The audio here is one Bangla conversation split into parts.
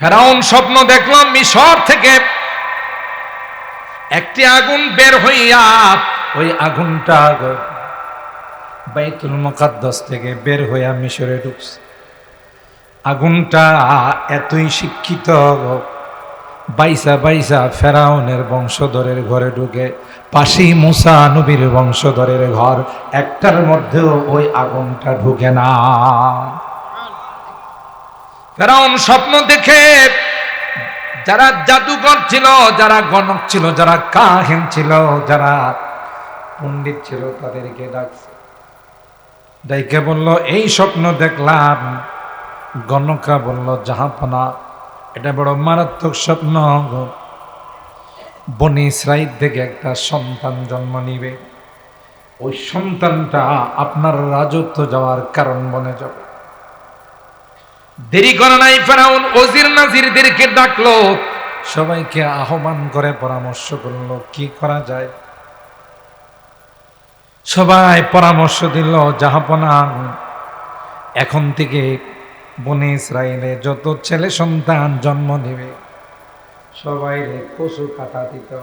ফেরাউন স্বপ্ন দেখলাম, মিশর থেকে একটি আগুন বের হইয়া ওই আগুনটা বাইতুল মুকাদ্দাস থেকে বের হইয়া মিশরে ঢুকছে। আগুনটা এতই শিক্ষিত, বাইসা বাইসা ফেরাউনের বংশধরের ঘরে ঢুকে পাশেই মুসা নবীর বংশধরের ঘর, একটার মধ্যেও ওই আগুনটা ঢুকে না। ফেরাউন স্বপ্ন দেখে যারা জাদুকর ছিল, যারা গণক ছিল, যারা কাহিন ছিল, যারা পণ্ডিত ছিল, তাদেরকে ডাকছে। ডাইকে বলল, এই স্বপ্ন দেখলাম। গণকরা বলল, জাহাপনা, এটা বড় মারাত্মক স্বপ্ন বনি ইসরাইল থেকে একটা সন্তান জন্ম নিবে। ওই সন্তানটা আপনার রাজত্ব যাওয়ার কারণ বনে যাবে। দেরি করে নাই ফেরাউন ওজির নাজিরদেরকে ডাকলো। সবাইকে আহ্বান করে পরামর্শ করল কি করা যায়? সবাই পরামর্শ দিল জাহাপনা এখন থেকে বনে ইসরায়েলে যত ছেলে সন্তান জন্ম নেবে সবাই পশু কাটা দিতে।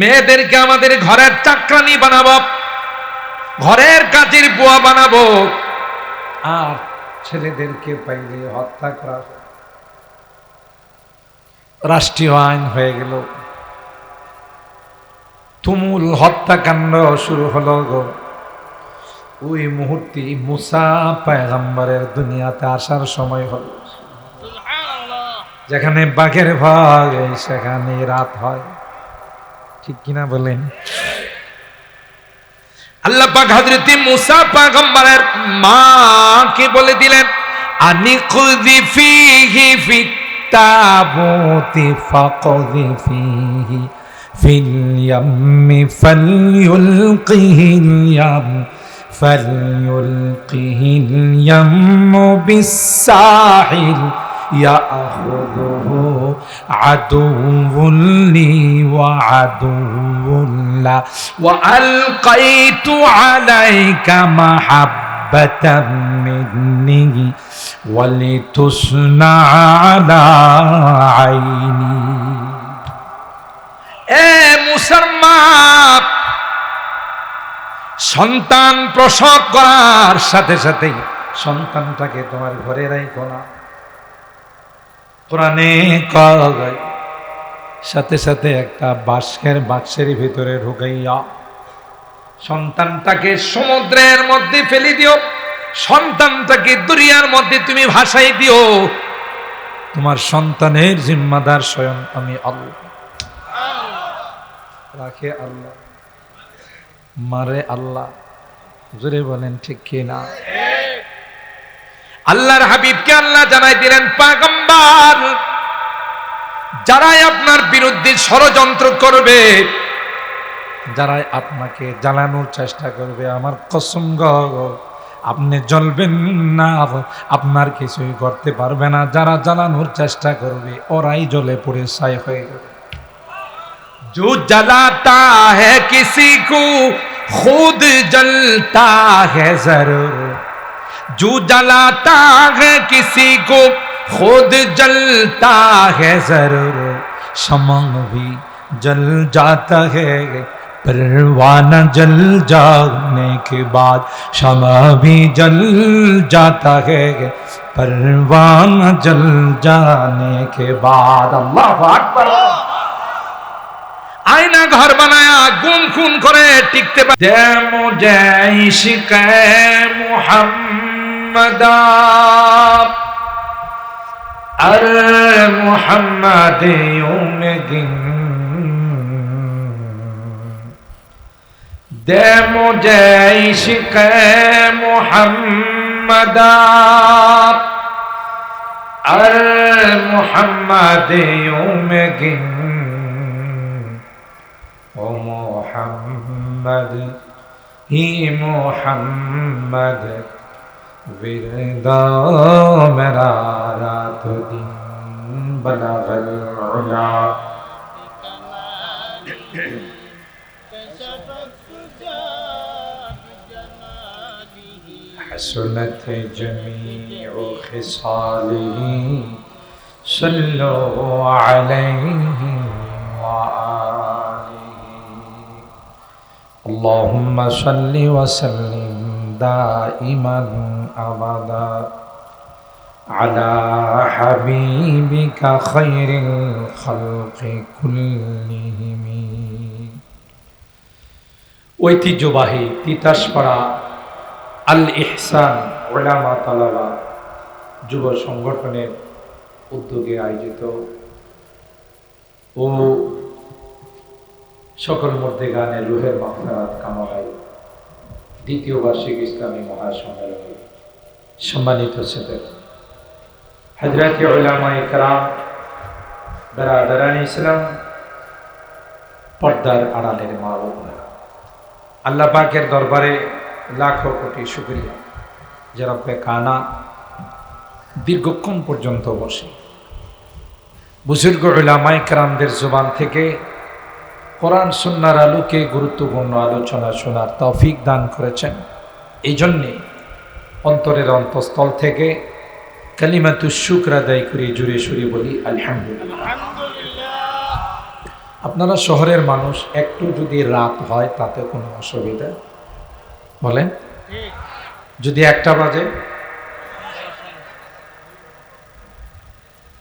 মেয়েদেরকে আমাদের ঘরের চাকরানি বানাবো ঘরের কাজের বুয়া বানাবো। আর ছেলেদেরকে পাইলে হত্যা করা। রাষ্ট্রীয় আইন হয়ে গেল। তুমুল হত্যাকাণ্ড শুরু হলো গো। ওই মুহূর্তে মুসা পায়গাম্বারের দুনিয়াতে আসার সময় হলো। যেখানে বাঘের ভয় সেখানে রাত হয়। ঠিক কিনা বলেন? আল্লাহ পাক হযরতে মুসা পয়গম্বরের মা কে বলে দিলেন, আনি খুদি ফিহি ফিত তাবুতি ফাকদি ফিহি ফিল ইয়ামি ফালইউলকিহি ইয়াম ফালইউলকিহি ইয়াম বিসাহিল يأخذه عدو لي وعدو له وألقيت عليك محبة مني ولتصنع على عيني এ মুসলমান সন্তান প্রসব করার সাথে সাথেই সন্তানটাকে তোমার ঘরে রাখো না কোরআনে কয়, সাথে সাথে একটা বাস্কের বাক্সের ভিতরে ঢুকাইয়া সন্তানটাকে সমুদ্রের মধ্যে ফেলে দিও, সন্তানটাকে দুরিয়ার মধ্যে তুমি ভাসাই দিও। তোমার সন্তানের জিম্মাদার স্বয়ং আমি আল্লাহ। রাখে আল্লাহ। মারে আল্লাহ। জোরে বলেন, ঠিক কি না? আল্লাহর হাবিবকে আল্লাহ জানাই দিলেন পাগম্বার যারাই আপনার বিরুদ্ধে ষড়যন্ত্র করবে যারাই আপনাকে জ্বালানোর চেষ্টা করবে আমার কসম গ আপনি জ্বলবেন না আপনার কিছুই করতে পারবে না যারা জ্বালানোর চেষ্টা করবে ওরাই জ্বলে পড়ে ছাই হয়ে যাবে जो जलाता है किसी को खुद जलता है जरूर जो जलाता है किसी को खुद जलता है जरूर शमा भी जल जाता है परवाना जल जाने के बाद शमा भी जल जाता है परवाना जल जाने के बाद अल्लाह अकबर আয়না ঘর বানায়া গুম খুন করে টিকতে পারে দে মুঝে ইশক মুহাম্মদ আর মুহাম্মদ ইউমগিন দে মুঝে ইশক মুহাম্মদ আর মুহাম্মদ ইউমগিন ও মোহাম্মদ হি মোহাম্মদ। وردا مرارات دن بلغ العلا حسنت جميع خصاله صلوا عليه وآله اللهم صل وسلم دائما أبدا على حبيبك خير الخلق كلهم ঐতিহ্যবাহী তিতাসপাড়া আল ইহসান ওলামা তালালা যুব সংগঠনের উদ্যোগে আয়োজিত ও সকল মধ্যে গানের রুহের মাফারাত কামালাই দ্বিতীয় বার্ষিক ইসলামী মহাসম্মেলনে সম্মানিত ছিলেন হজরত ওলামা ইসলাম পর্দার আড়ালের মা আল্লাহ পাকের দরবারে লাখো কোটি শুক্রিয়া। যে রব্বে কানা দীর্ঘক্ষণ পর্যন্ত বসে। বুজুর্গ ইলামাই কারামদের জবান থেকে কোরআন সুন্নার আলোকে গুরুত্বপূর্ণ আলোচনা শোনার তৌফিক দান করেছেন। এই জন্যে অন্তরের অন্তঃস্থল থেকে কালিমাতু শুক্র আদায় করে জুড়ে সুরে বলি আলহামদুলিল্লাহ। আপনারা শহরের মানুষ একটু যদি রাত হয় তাতে কোনো অসুবিধা? বলেন। যদি একটা বাজে?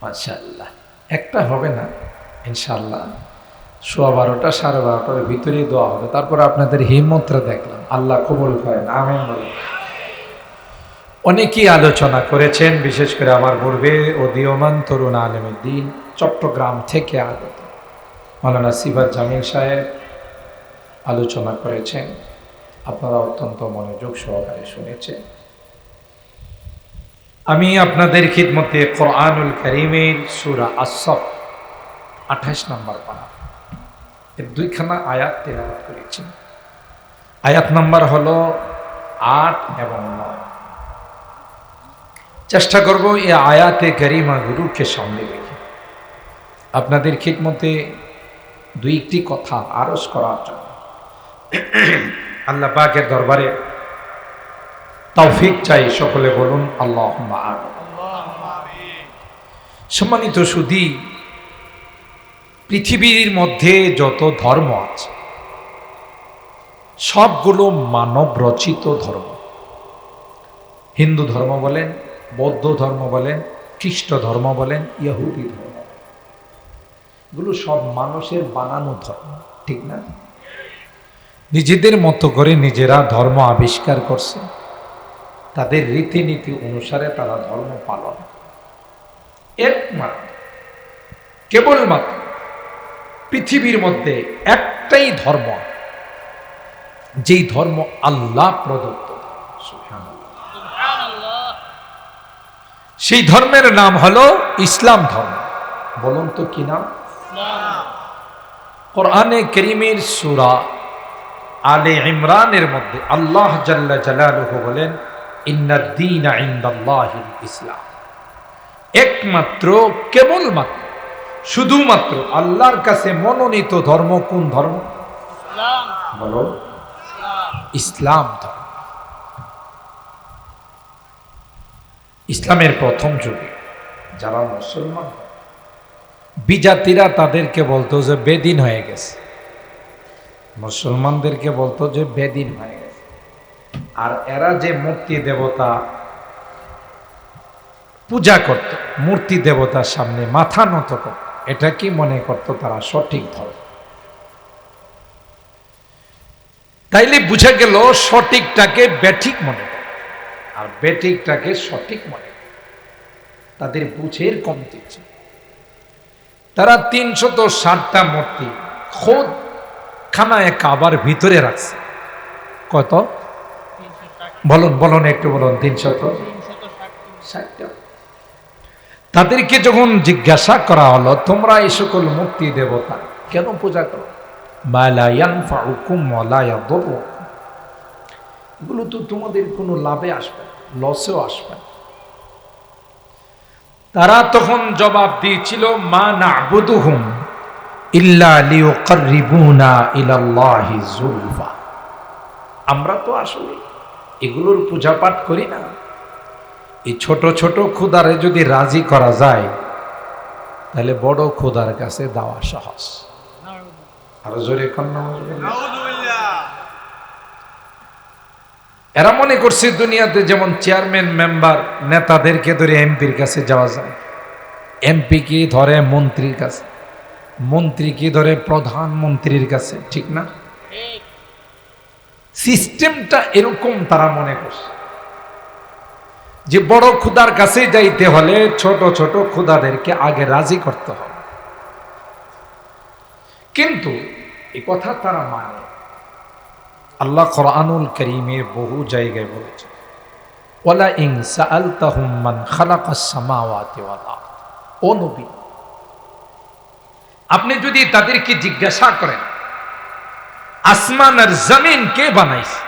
মাশাআল্লাহ। একটা হবে না ইনশাল্লাহ সোয়া বারোটা, সাড়ে বারোটার ভিতরেই দেওয়া হবে। তারপর আপনাদের হিম্মতটা দেখলাম। আল্লাহ কবুল করেন, আমেন বলেন। অনেকেই আলোচনা করেছেন, বিশেষ করে আমার পূর্বে ও দিয়মান তরুণ আলমুদ্দিন, চট্টগ্রাম থেকে আগত মালানা সিবাদ জামিল সাহেব আলোচনা করেছেন। আপনারা অত্যন্ত মনোযোগ সহকারে শুনেছেন। আমি আপনাদের খিদমতে কোরআনুল করিমের সুরা আসফ আঠাশ নম্বর পাড়া এর দুইখানা আয়াত তেলাওয়াত করেছি। আয়াত নাম্বার হলো আট এবং নয়। চেষ্টা করব এই আয়াতে গরিমা গুরুকে সামনে রেখে। আপনাদের খিদমতে দুই একটি কথা আরজ করার জন্য। আল্লাহ পাকের দরবারে তৌফিক চাই, সকলে বলুন আল্লাহ সম্মানিত সুদী পৃথিবীর মধ্যে যত ধর্ম আছে, সবগুলো মানব রচিত ধর্ম। হিন্দু ধর্ম বলেন, বৌদ্ধ ধর্ম বলেন, খ্রিস্ট ধর্ম বলেন, ইহুদি ধর্ম এগুলো সব মানুষের বানানো ধর্ম, ঠিক না? নিজেদের মতো করে নিজেরা ধর্ম আবিষ্কার করছে। তাদের রীতিনীতি অনুসারে তারা ধর্ম পালন একমাত্র, কেবলমাত্র পৃথিবীর মধ্যে একটাই ধর্ম, যেই ধর্ম আল্লাহ প্রদত্ত। সেই ধর্মের নাম হলো ইসলাম ধর্ম। বলুন তো কি নাম? কোরআনে করিমের সুরা আলে ইমরানের মধ্যে আল্লাহ জাল্লা জালালুহু বলেন ইন্দাল্লাহিল ইসলাম। একমাত্র, কেবলমাত্র শুধুমাত্র আল্লাহর কাছে মনোনীত ধর্ম কোন ধর্ম? বলো। ইসলাম ধর্ম। ইসলামের প্রথম যুগে যারা মুসলমান, বিজাতিরা তাদেরকে বলতো যে বেদিন হয়ে গেছে। মুসলমানদেরকে বলতো যে বেদিন হয়ে গেছে। আর এরা যে মূর্তি দেবতা পূজা করত, মূর্তি দেবতার সামনে মাথা নত করত এটা কি মনে করত তারা? সঠিক ধর্ম তাইলে বুঝে গেল সঠিকটাকে ব্যাঠিক মনে করে। আর ব্যাঠিকটাকে সঠিক মনে করে। তাদের বুঝের কমতি ছিল তারা তিনশত ষাটটা মূর্তি খোদ খানায় কাবার ভিতরে রাখছে। কত? বলুন বলুন একটু বলুন তিনশত। ষাটটা। তাদেরকে যখন জিজ্ঞাসা করা হলো, তোমরা এই সকল মুক্তি দেবতা কেন পূজা করো? এগুলো তো তোমাদের কোনো লাভে আসবে লসেও আসবে তারা তখন জবাব দিয়েছিল, মা না বুধুহুম আমরা তো আসলে এগুলোর পূজা পাঠ করি না। এই ছোট ছোট ক্ষুদারে যদি রাজি করা যায় তাহলে বড় ক্ষুদার কাছে দেওয়া সহজ। আরও জোরে এরা মনে করছে দুনিয়াতে যেমন চেয়ারম্যান মেম্বার নেতাদেরকে ধরে এমপির কাছে যাওয়া যায়। এমপি কি ধরে মন্ত্রীর কাছে? মন্ত্রী কি ধরে প্রধানমন্ত্রীর কাছে? ঠিক না? সিস্টেমটা এরকম তারা মনে করছে। যে বড় ক্ষুদার কাছে যাইতে হলে ছোট ছোট ক্ষুদাদেরকে আগে রাজি করতে হবে। কিন্তু এই কথা তারা মানে। আল্লাহ কোরআনুল করিমের বহু জায়গায় বলেছে ওয়ালা ইন সাআলতাহুম মান খালাকাস সামাওয়াতি ওয়াল ও নবী, আপনি যদি তাদেরকে জিজ্ঞাসা করেন, আসমান আর জমিন কে বানাইছে?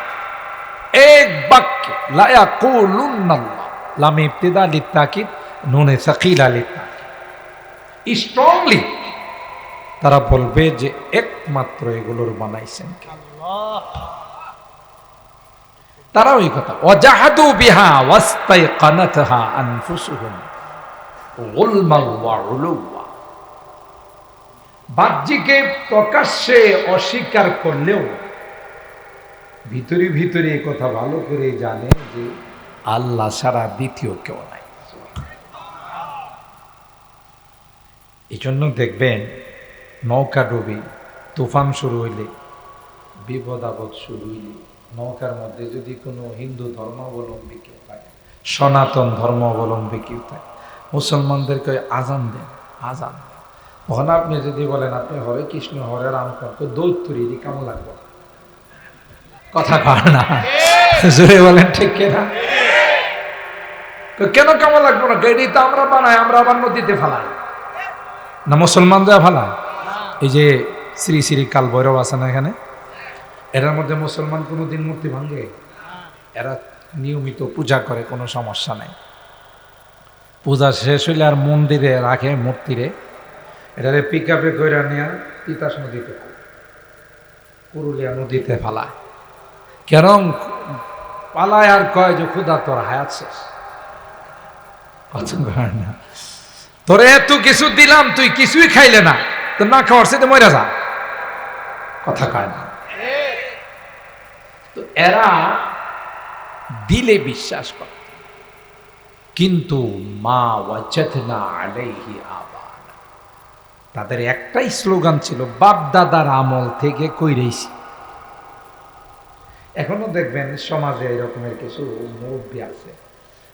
এক বাক্যে, লা ইয়াকুলুন্নাল্লাহ। লাম ইবতিদা লিতাকিদ নুনে সাকিলা লিতাকিদ স্ট্রংলি তারা বলবে যে একমাত্র এগুলোর বানাইছেন তারা ওই কথা। ওয়াজাহাদু বিহা ওয়াস্তাইকানাতহা আনফুসুহুম। গুলমান ওয়া উলুওয়া। বাহ্যিকে প্রকাশ্যে অস্বীকার করলেও ভিতরে ভিতরে কথা ভালো করে জানে যে আল্লাহ ছাড়া দ্বিতীয় কেউ নাই। এই জন্য দেখবেন নৌকা ডুবি তুফান শুরু হইলে বিপদ আপদ শুরু হইলে নৌকার মধ্যে যদি কোনো হিন্দু ধর্মাবলম্বী কেউ থাকে সনাতন ধর্মাবলম্বী কেউ থাকে মুসলমানদেরকে আজান দেন আজান দেন। ওখানে আপনি যদি বলেন আপনি হরে কৃষ্ণ হরে রাম তো দৈত্যরি কেমন লাগবে কথা কর না। জোরে বলেন ঠিক কেনা? কেন কেমন লাগবে না? গাড়ি তো আমরা বানাই, আমরা আবার নদীতে ফেলাই। না মুসলমান মুসলমানরা ফেলায় এই যে শ্রী শ্রী কাল ভৈরব আছে না এখানে? এটার মধ্যে মুসলমান কোনো দিন মূর্তি ভাঙে? এরা নিয়মিত পূজা করে, কোনো সমস্যা নাই। পূজা শেষ হইলে আর মন্দিরে রাখে, মূর্তিরে। এটারে পিক আপে কইরা নিয়ে তিতাস নদীতে পুরুলিয়া নদীতে ফেলায়। কেন? পালায় আর কয় যে ক্ষুদা তোর হায়াত শেষ। কথা কয় না। তোরে এত কিছু দিলাম, তুই কিছুই খাইলে না। তো না খাওয়ার সাথে মরে যা। কথা কয় না। তো এরা দিলে বিশ্বাস করে। কিন্তু মা তাদের একটাই স্লোগান ছিল, বাপ দাদার আমল থেকে কইরেছি এখনও দেখবেন সমাজে এরকমের কিছু মুরব্বী আছে।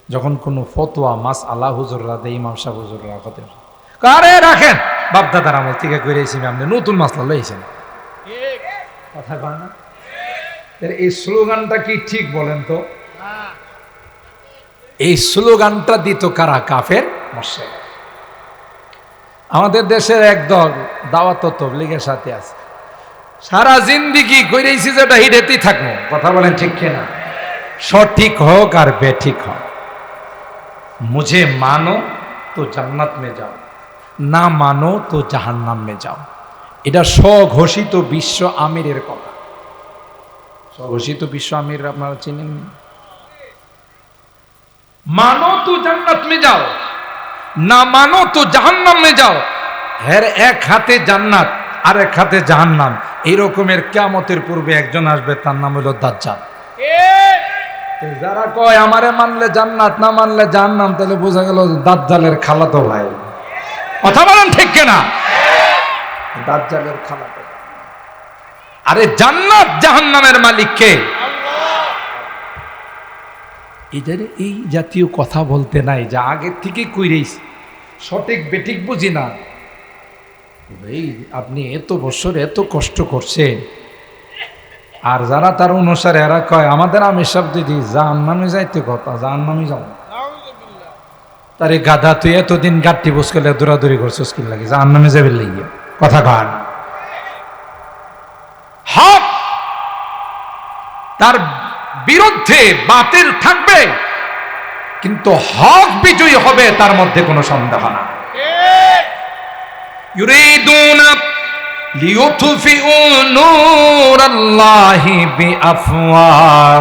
যখন কোনো ফতোয়া মাস আল্লাহ হুজুররা দেয় ইমাম সাহ হুজুররা হতে কারে রাখেন? বাপ দাদার আমল থেকে কইরেছি আপনি নতুন মাসলা লইছেন কথা কয় না? এই স্লোগানটা কি ঠিক বলেন তো? এই স্লোগানটা দিত কারা? কাফের মশাই আমাদের দেশের একদল দাওয়াত তবলিগের সাথে আছে। সারা জিন্দিগি কইরেছি যেটা হিডেতেই থাকব। কথা বলেন ঠিক কিনা? সঠিক হোক আর বেঠিক হোক। মুঝে মানো তো জান্নাত মে যাও না মানো তো জাহান্নাম মে যাও এটা স্বঘোষিত বিশ্ব আমিরের কথা স্বঘোষিত বিশ্ব আমির আপনারা চিনেন মানো তো জান্নাত মে যাও না মানো তো জাহান্নাম মে যাও হের এক হাতে জান্নাত আর এক হাতে জাহান্নাম এইরকমের কেমতের পূর্বে একজন আসবে তার নাম হলো দাজ্জাল যারা কয়, আমারে মানলে জান্নাত, না মানলে জাহান্নাম তাহলে বোঝা গেল দাজ্জালের খালাতো ভাই। কথা বলেন ঠিক কিনা? দাজ্জালের খালাতো। আরে জান্নাত জাহান্নামের মালিক কে? এদের এই জাতীয় কথা বলতে নাই, যা আগের থেকে কইরেছি সঠিক, বেঠিক বুঝি না। এই আপনি এত বছর এত কষ্ট করছেন। আর যারা তার অনুসারে এরা কয় আমাদের আমি সব দিদি জান নামে যাইতে কথা জান নামে যাও তার এই গাধা তুই এতদিন গাঠটি বস করলে দৌড়াদৌড়ি করছিস কি লাগে জাহান নামে যাবে লাগিয়ে কথা কান। হক তার বিরুদ্ধে বাতিল থাকবে কিন্তু হক বিজয়ী হবে তার মধ্যে কোনো সন্দেহ না। লিউতফিউ নূরাল্লাহি বিআফওয়াহিহিম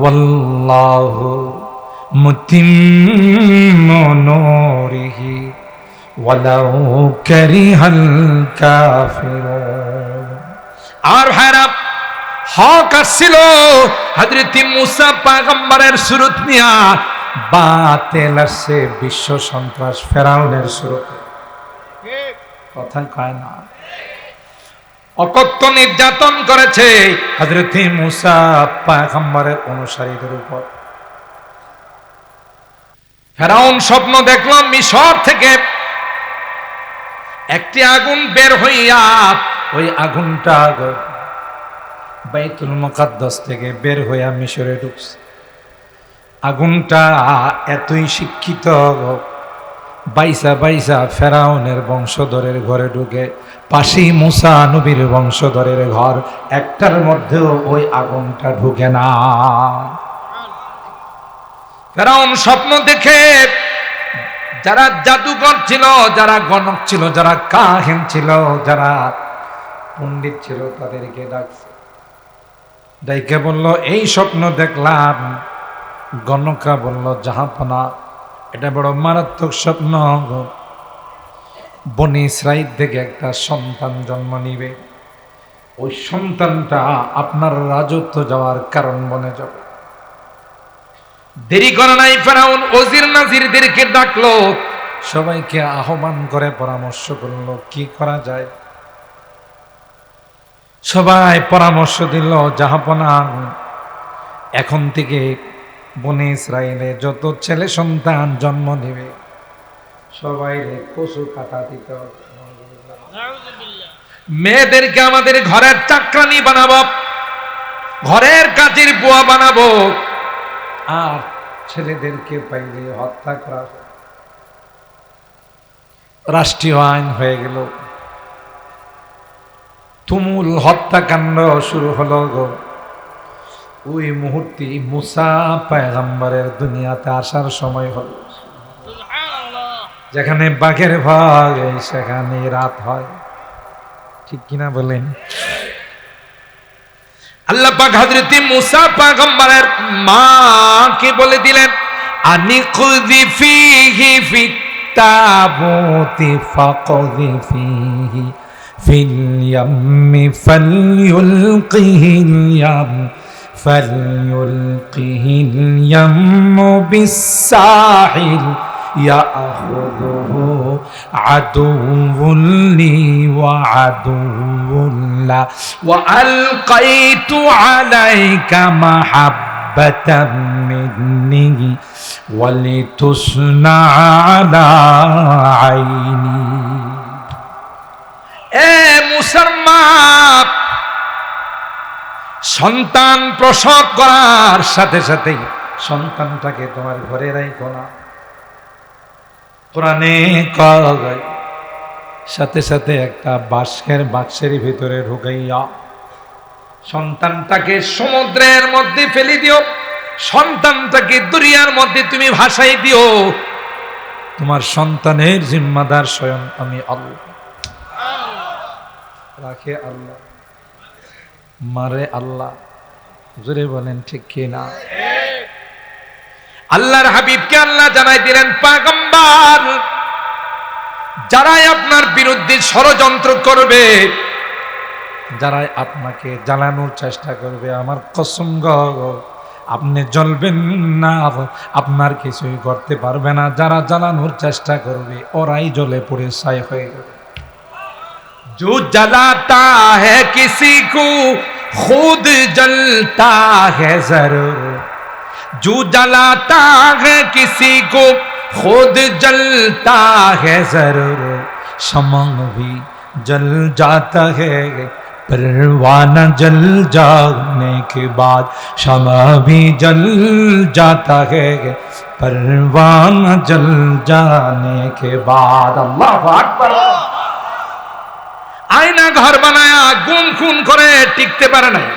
ওয়াল্লাহু মুতিম্মু নূরিহি ওয়ালাউ কারিহাল কাফিরুন আর ভাইরা হক আসছিল হজরত মুসা পাগম্বরের সুরত নিয়া। বাতেল আসছে বিশ্ব সন্ত্রাস ফেরাউনের সুরতে। কথা কয় না। অকথ্য নির্যাতন করেছে হজরত মুসা পাগম্বরের অনুসারীদের উপর। ফেরাউন স্বপ্ন দেখলাম মিশর থেকে একটি আগুন বের হইয়া ওই আগুনটা বাইতুল মুকাদ্দাস থেকে বের হইয়া মিশরে ঢুকছে। আগুনটা এতই শিক্ষিত বাইসা বাইসা ফেরাউনের বংশধরের ঘরে ঢুকে। পাশেই মুসা নবীর বংশধরের ঘর। একটার মধ্যেও ওই আগুনটা ঢুকে না। ফেরাউন স্বপ্ন দেখে যারা জাদুকর ছিল, যারা গণক ছিল, যারা কাহিন ছিল, যারা পণ্ডিত ছিল, তাদেরকে ডাকছে। ডাইকে বলল, এই স্বপ্ন দেখলাম। গণকা বলল, জাহাপনা এটা বড় মারাত্মক স্বপ্ন বনি ইসরাইল থেকে একটা সন্তান জন্ম নিবে। ওই সন্তানটা আপনার রাজত্ব যাওয়ার কারণ বনে যাবে। দেরি করে নাই ফেরাউন, ওজির নাজিরদেরকে ডাকলো। সবাইকে আহ্বান করে পরামর্শ করল, কি করা যায়? সবাই পরামর্শ দিল, জাহাপনা, এখন থেকে বনে ইসরায়েলে যত ছেলে সন্তান জন্ম নেবে সবাই পশু কাটা দিতে। মেয়েদেরকে আমাদের ঘরের চাকরানি বানাবো, ঘরের কাজের বুয়া বানাবো, আর ছেলেদেরকে পাইলে হত্যা করা রাষ্ট্রীয় আইন হয়ে গেল। তুমুল হত্যাকাণ্ড শুরু হলো গো। ওই মুহূর্তে মুসা পায়গাম্বারের দুনিয়াতে আসার সময় হল। যেখানে বাঘের ভয়, সেখানে রাত হয়। ঠিক কিনা বলেন? আল্লাহ পাক হযরত মুসা পয়গম্বরের মাকে বলে দিলেন, আনি খুযি ফিহি ফিত তাবুতি ফাকযি ফিহি ফিল ইয়াম্মি ফালইউলকিহিল ইয়াম فليلقه اليم بالساحل يأخذه عدو لي وعدو له وألقيت عليك محبة مني ولتصنع على عيني اے مسلمان সন্তান প্রসব করার সাথে সাথেই সন্তানটাকে তোমার ঘরে রাখো না। কোরআনে কয়, সাথে সাথে একটা বাস্কের বাক্সের ভিতরে ঢুকাইয়া সন্তানটাকে সমুদ্রের মধ্যে ফেলে দিও, সন্তানটাকে দুরিয়ার মধ্যে তুমি ভাসাই দিও। তোমার সন্তানের জিম্মাদার স্বয়ং আমি আল্লাহ। রাখে আল্লাহ। মারে আল্লাহ। জোরে বলেন ঠিক কিনা আল্লাহর হাবিবকে আল্লাহ জানাই দিলেন পাগম্বার যারাই আপনার বিরুদ্ধে ষড়যন্ত্র করবে যারাই আপনাকে জ্বালানোর চেষ্টা করবে আমার কসম আপনি জ্বলবেন না আপনার কিছুই করতে পারবে না। যারা জ্বালানোর চেষ্টা করবে ওরাই জ্বলে পড়ে সাই হয়ে যাবে। জু জ্বালাতা হ্যাঁ কিসি কু खुद जलता है ज़रूर। जो जलाता है किसी को, खुद जलता है ज़रूर। शमा भी जल जाता है, परवाना जल जाने के बाद क्षमा भी जल जाता है, परवाना जल जाने के बाद। अल्लाह अकबर। আয়না ঘর বানায়া গুম খুন করে টিকতে পারে নাই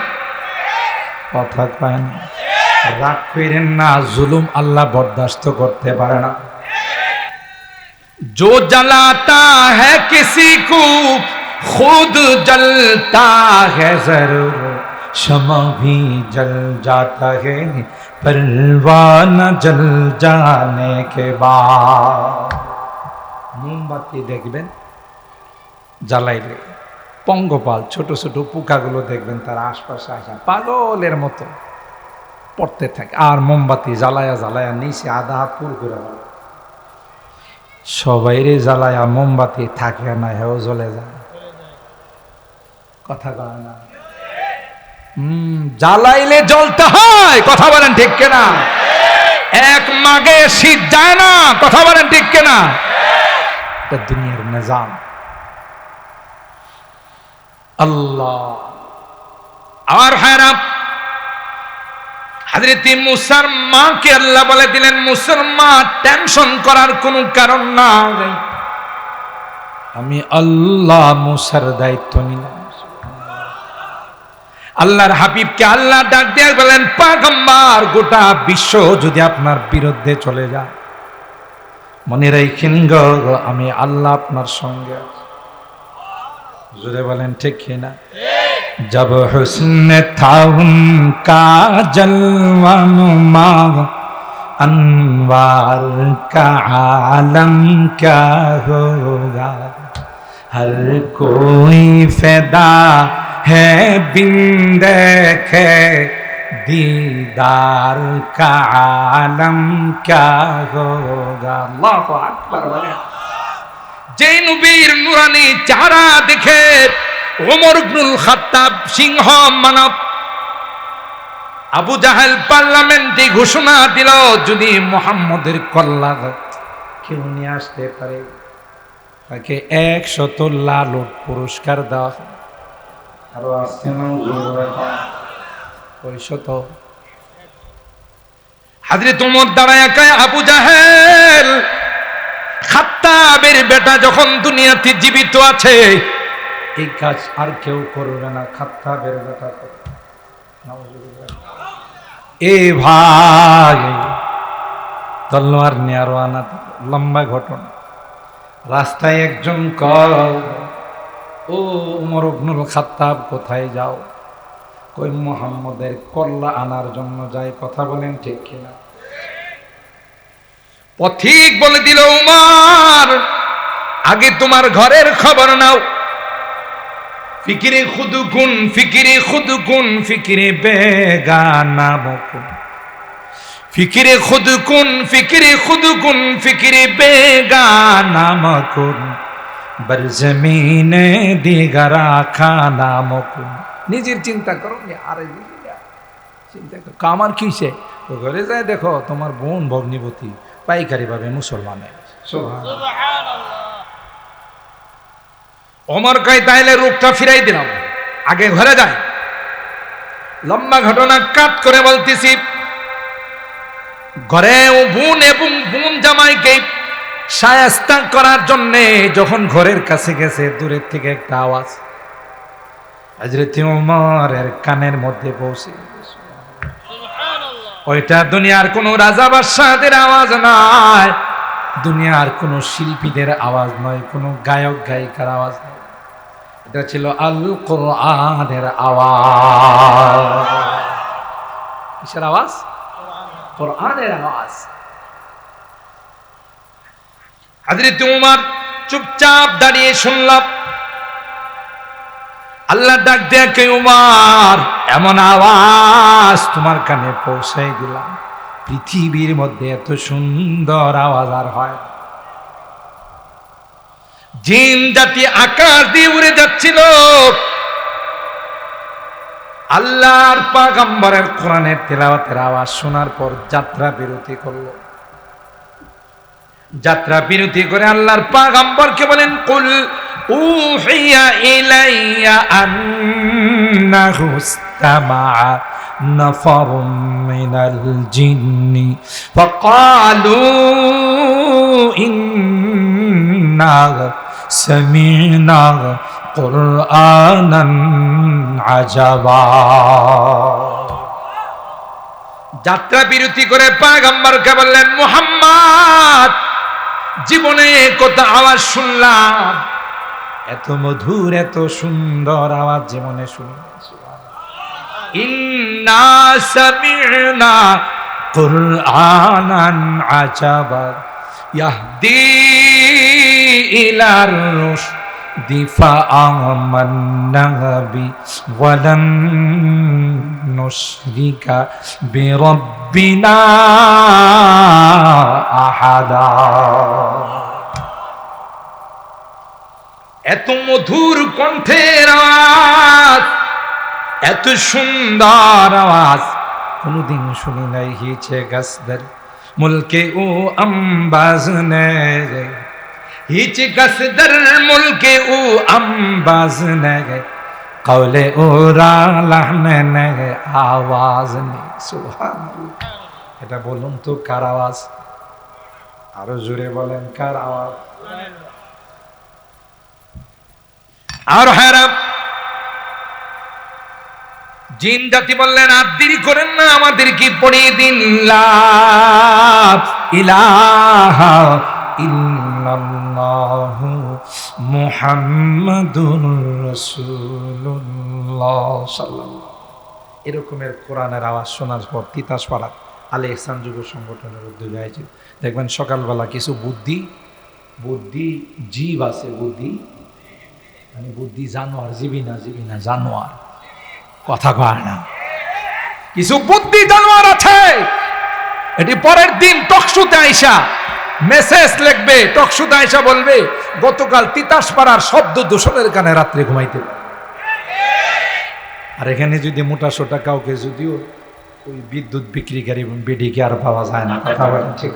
কথা কয় না রাগ করেন না জুলুম আল্লাহ বরদাস্ত করতে পারে না जो जलाता है किसी को खुद जलता है जरूर शमा भी जल जाता है परवाना जल जाने के बाद মোমবাতি দেখবেন জ্বালাইলে। পঙ্গপাল, ছোট ছোট পোকাগুলো দেখবেন তার আশপাশে আসা, পাগলের মতো পড়তে থাকে। আর মোমবাতি জ্বালায়া জ্বালায়া নিচে আধা হাত পুর করে বলে সবাইরে জ্বালায়া মোমবাতি থাকে না, হেও জ্বলে যায়। কথা কয় না। জ্বালাইলে জ্বলতে হয়, কথা বলেন ঠিক কেনা? এক মাগে শীত যায় না, কথা বলেন ঠিক কেনা? এটা দুনিয়ার নিজাম। আল্লাহ। আর হায়রা হাজরতি মুসার মাকে আল্লাহ বলে দিলেন মুসলমান টেনশন করার কোনো কারণ নাই। আমি আল্লাহ মুসার দায়িত্ব নিলাম। আল্লাহর হাবিবকে আল্লাহ ডাক দিয়ে বলেন, পাগম্বার, গোটা বিশ্ব যদি আপনার বিরুদ্ধে চলে যায়। মনে রাখেন আমি আল্লাহ আপনার সঙ্গে আছি। জোরে বলেন ঠিক কিনা জব হুসন থা উনকা জলওয়ানুমা انوار کا عالم کیا ہوگا ہر کوئی فدا ہے بن دیکھے دیدار کا عالم کیا ہوگا اللہ اکبر যে নবীর নুরানি চারা দেখে ওমর ইবনুল খাত্তাব সিংহ মানব। আবু জাহেল পার্লামেন্টে ঘোষণা দিল, যদি মোহাম্মদের কল্লা কেউ নিয়ে আসতে পারে, তাকে একশত লালট পুরস্কার দেওয়া হাজরে? তোমার দাঁড়ায় একাই আবু জাহেল খাত্তাবের বেটা যখন দুনিয়াতে জীবিত আছে, এই কাজ আর কেউ করবে না। খাত্তাবের বেটা এ ভাই, তলোয়ার নিয়ে আরও আনা লম্বা ঘটনা। রাস্তায় একজন কল, ও উমর ইবনুল খাত্তাব, কোথায় যাও? কই, মোহাম্মদের কল্লা আনার জন্য যাই, কথা বলেন ঠিক কিনা? পথিক বলে দিল উমার, আগে তোমার ঘরের খবর নাও। ফিকিরে খুদুকুন ফিকিরে খুদুকুন ফিকিরে বেগানা বকুন ফিকিরে খুদুকুন ফিকিরে খুদুকুন ফিকিরে বেগানা মকুন বর জমিনে দিগরা খানা মকুন নিজের চিন্তা করো আরে চিন্তা করো। কামার কিসে ঘরে যায় দেখো, তোমার বোন ভগ্নিপতি। পাইকারি ভাবে মুসলমানের অমর কয়, তাইলে রূপটা ফিরাই দিলাম। আগে ঘরে যায়। লম্বা ঘটনা কাট করে বলতেছি, ঘরে ও বোন এবং বোন জামাইকে সায়স্তা করার জন্যে যখন ঘরের কাছে গেছে, দূরের থেকে একটা আওয়াজ। হজরত উমরের কানের মধ্যে পৌঁছে। ওইটা দুনিয়ার কোনো রাজা বাদশাহদের আওয়াজ নয়। দুনিয়ার কোনো শিল্পীদের আওয়াজ নয়, কোনো গায়ক, গায়িকার আওয়াজ নয়। এটা ছিল আল কোরআনের আওয়াজ। কিসের আওয়াজ? কোরআনের আওয়াজ। হাজরত উমর চুপচাপ দাঁড়িয়ে শুনলাম। আল্লাহ ডাক দেখে উমার, এমন আওয়াজ তোমার কানে পৌঁছে দিলাম। পৃথিবীর মধ্যে এত সুন্দর আওয়াজ আর হয় জিন জাতি আকাশ দিয়ে উড়ে যাচ্ছিল। আল্লাহর পাগম্বরের কোরআনের তেলাওয়াতের আওয়াজ শোনার পর যাত্রা বিরতি করল। যাত্রা বিরতি করে আল্লাহর পাগম্বরকে বলেন, কুল উহিয়া ইলাইয়া আন্নাহু ইসতামাআ নাফারুম মিনাল জিন্নি ফাকালু ইন্না সামি'না কুরআনান আজাবা। যাত্রা বিরতি করে পাগম্বরকে বললেন, মুহাম্মদ জীবনে কত আওয়াজ শুনলাম। এত মধুর, এত সুন্দর আওয়াজ জীবনে শুনলাম। ইন্না সামি'না কুরআনান আজাবা, ইয়াহদি ইলার রুশদি ওয়ালান নুশরিকা বিরাব্বিনা আহাদা। এত মধুর কণ্ঠের আওয়াজ এত সুন্দর আওয়াজ। কোনদিন শুনি নাই হিছে গসদর মুলকে ও আম্বাজ হিচ গসদর মুলকে ও আম্বাজ নে কৌলে ও রাহনে নে আওয়াজ নে সুবহানাল্লাহ এটা বলুন তো কার আওয়াজ আরও জোরে বলেন কার আওয়াজ আর হ্যাঁ জিন জাতি বললেন আর দেরি করেন না আমাদেরকে পড়িয়ে দিন ইল্লাল্লাহু মুহাম্মাদুর রাসূলুল্লাহ সাল্লাল্লাহু এরকমের কোরআনের আওয়াজ শোনার পর তিতাস পাড়া আলে ইহসান যুব সংগঠনের উদ্যোগে আয়োজিত। দেখবেন সকালবেলা কিছু বুদ্ধি বুদ্ধি জীব আছে, বুদ্ধি মানে বুদ্ধি জানোয়ার জীবী না জীবী না জানোয়ার। কথা কয় না। কিছু বুদ্ধি জানোয়ার আছে। এটি পরের দিন টকশুতে আইসা মেসেজ লিখবে টকশুতে আইসা বলবে, গতকাল তিতাস পাড়ার শব্দ দূষণের কানে রাত্রে ঘুমাইতে। আর এখানে যদি মোটা সোটা কাউকে যদিও ওই বিদ্যুৎ বিক্রিকারী বেডিকে আর পাওয়া যায় না, কথা বলেন, ঠিক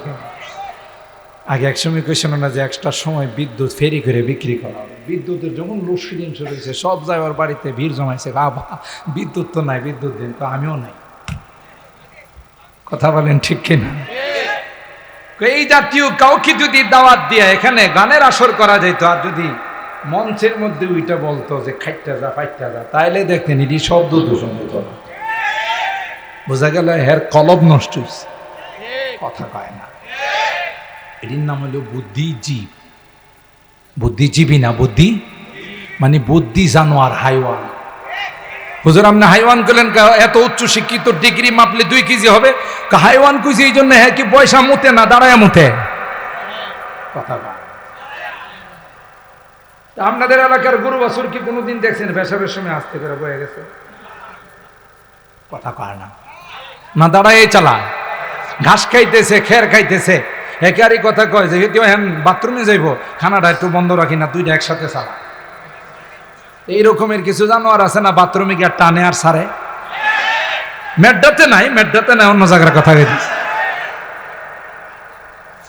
আগে একসময় কোয়েশন না যে একটা সময় বিদ্যুৎ ফেরি করে বিক্রি করা হবে। বিদ্যুতের যখন লোডশেডিং হয়েছে সব জায়গার বাড়িতে ভিড় জমাইছে, বাবা, বিদ্যুৎ তো নাই, বিদ্যুৎ দিন তো আমিও নাই। কথা বলেন, ঠিক কিনা? এই জাতীয় কাউকে যদি দাওয়াত দিয়ে এখানে গানের আসর করা যেত আর যদি মঞ্চের মধ্যে ওইটা বলতো যে খাইটা যা ফাইটা যা, তাইলে দেখতেন এটি শব্দ দূষণ হতো। বোঝা গেল হের কলব নষ্ট হয়েছে কথা কয় না। এটির নাম হলো বুদ্ধিজীব। বুদ্ধিজীবী না, বুদ্ধি? মানে বুদ্ধি জানোয়ার, হাইওয়ান। হুজুর, আপনি হাইওয়ান করলেন এত উচ্চ শিক্ষিত ডিগ্রি মাপলে দুই কেজি হবে? হাইওয়ান কুইছি এই জন্য হ্যাঁ কি পয়সা মুতে না দাঁড়ায় মুতে? কথা। আপনাদের এলাকার গুরু বাছুর কি কোনোদিন দেখছেন? পেশাবের সময় আসতে করে বয়ে গেছে। কথা কয় না। না দাঁড়ায় চালায় ঘাস খাইতেছে, খের খাইতেছে। একারই কথা কয় যে বাথরুমে যাইব, খানাটা একটু বন্ধ রাখি না, দুইটা একসাথে চালা। এই রকমের কিছু জানোয়ার আছে না, বাথরুমে গিয়ে টানে আর সারে? মেড্ডাতে নাই মেড্ডাতে নাই, অন্য জায়গার কথা গেছিস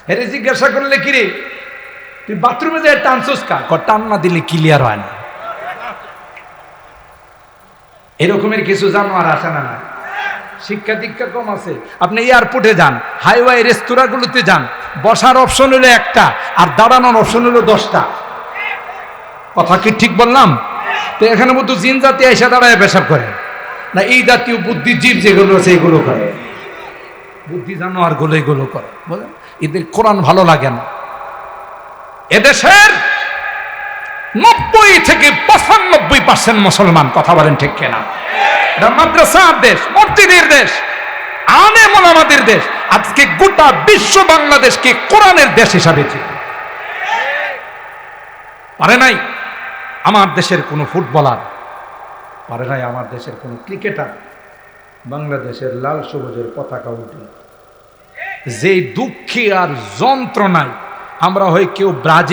হেরে জিজ্ঞাসা করলে কি রে? তুই বাথরুমে যাই টানছুস ক? টান না দিলে ক্লিয়ার হয় না। এরকমের কিছু জানোয়ার আছে না না শিক্ষা দীক্ষা কম আছে। আপনি এয়ারপোর্টে যান হাইওয়ে রেস্তোরাঁগুলোতে যান, বসার অপশন হলো একটা, আর দাঁড়ানোর অপশন হলো দশটা। কথা কি ঠিক বললাম? তো এখানে মতো জিন জাতি এসে দাঁড়ায় পেশাব করে। না, এই জাতীয় বুদ্ধিজীব যেগুলো আছে, এগুলো করে। বুদ্ধি জানোয়ারগুলো এগুলো করে। বুঝলেন এদের কোরআন ভালো লাগে না। এদেশের নব্বই থেকে পঁচানব্বই পার্সেন্ট মুসলমান, কথা বলেন ঠিক কেনা? এটা মাদ্রাসার দেশ, মসজিদের দেশ আনে আমাদের দেশ। আজকে গোটা বিশ্ব বাংলাদেশকে কোরআনের দেশ হিসাবে। পারে নাই? আমার দেশের কোনো ফুটবলার পারে নাই আমার দেশের কোনো ক্রিকেটার বাংলাদেশের লাল সবুজের পতাকা উঠে। যে দুঃখী আর যন্ত্রণায় আমরা হয় কেউ ব্রাজিল